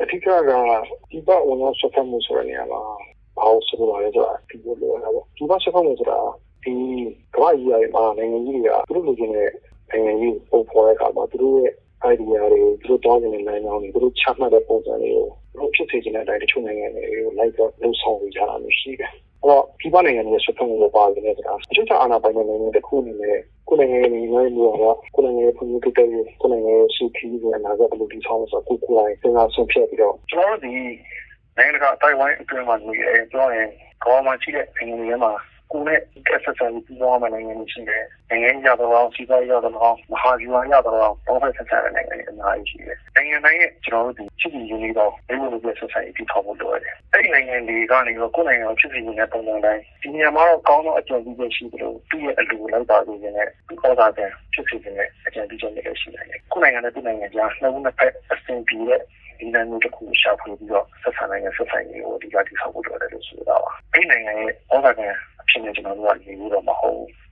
အထူးကကဒီပဝင်ရောက်ဆက်ဖက်မှုဆိုတဲ့နေရာမှာဘာလို့ဆိုလိုလဲဆိုတာဒီလိုလိုတာပေါ့ဒီပဆက်ဖက်မှုဆိုတာဒီကမ္ဘာကြီးရဲ့မှာနိုင်ငံကြီးတွေကသူတို့လူချင်းတဲ့နိုင်ငံကြီးပုံဖော်တဲ့အခါမှာသူတို့ရဲ့ idea တွေသူတို့တောင်းနေတဲ့နိုင်ငံတွေသူတို့ချမှတ်တဲ့ပုံစံတွေကိုသူတို့ဖြစ်စေချင်တဲ့အတိုင်းတချို့နိုင်ငံတွေကိုလိုက်တော့လှုပ်ဆောင်နေကြတာမျိုးရှိတယ်။အဲ့တော့ဒီ ပနိုင်ငံရဲ့ဆွတ်ဖက်မှုကိုပါနေတယ်ဆိုတာအချက်အာဏာပိုင်တဲ့နိုင်ငံတစ်ခုအနေနဲ့ကိုယ်နိုင်ငံရဲ့ညီမမျိုးကကိုယ်နိုင်ငံရဲ့ဖွံ့ဖြိုးတိုးတက်ရေးကိုယ်နိုင်ငံရဲ့စုခီးရဲ့အနာဂတ်ဘယ်လိုတည်ဆောက်လဲဆိုတော့ကိုယ်ကိုယ်တိုင်စဉ်းစားဆုံးဖြတ်ပြီးတော့ကျွန်တော်တို့ဒီနိုင်ငံတကာတိုင်ဝမ်အတွင်းမှာနေရဲပြောရင်ကောင်းမှရှိတဲ့နိုင်ငံတွေမှာကိုယ်နဲ့ကက်ဆက်ဆံပြီးပြောင်းမှနိုင်ငံတွေရှိတယ်။နိုင်ငံရတော့စီးပွားရေးရတော့မဟာဗျူဟာရတော့တော့ဖက်ဆက်ဆံတဲ့နိုင်ငံတွေအများကြီးရှိတယ်။နိုင်ငံတိုင်းရဲ့ကျွန်တော်တို့ဒီချစ်ကြည်ရင်းလေးတော့ဘယ်လိုလုပ်ဆက်ဆံရေးပြီးထောက်ဖို့လိုတယ်။အဲ့ဒီ နိုင်ငံတွေကနေတော့ကိုယ်နိုင်ငံကိုချစ်ကြည်နေတဲ့ပုံစံတိုင်းဒီနေရာမှာတော့ကောင်းသောအကြံပြုချက်ရှိတယ်လို့သူ့ရဲ့အလိုလိုက်ပါလို့နေတဲ့ဒီခေါ်တာတဲ့ချစ်ကြည်နေတဲ့အကြံပြုချက်တွေရှိတယ်။ကိုယ်နိုင်ငံနဲ့သူ့နိုင်ငံကြားနှစ်ဦးနှစ်ဖက်အဆင်ပြေတဲ့ဒီနိုင်ငံတစ်ခုရှာဖွေပြီးတော့ဆက်ဆံနိုင်ငံဆက်ဆံရေးကိုအဓိကတည်ဆောက်ဖို့လိုတယ်လို့ဆိုတာပါ။ဒီနိုင်ငံရဲ့ဩဇာခံဖြစ်နေကျွန်တော်တို့ကနေလို့တော့မဟုတ်ဘူး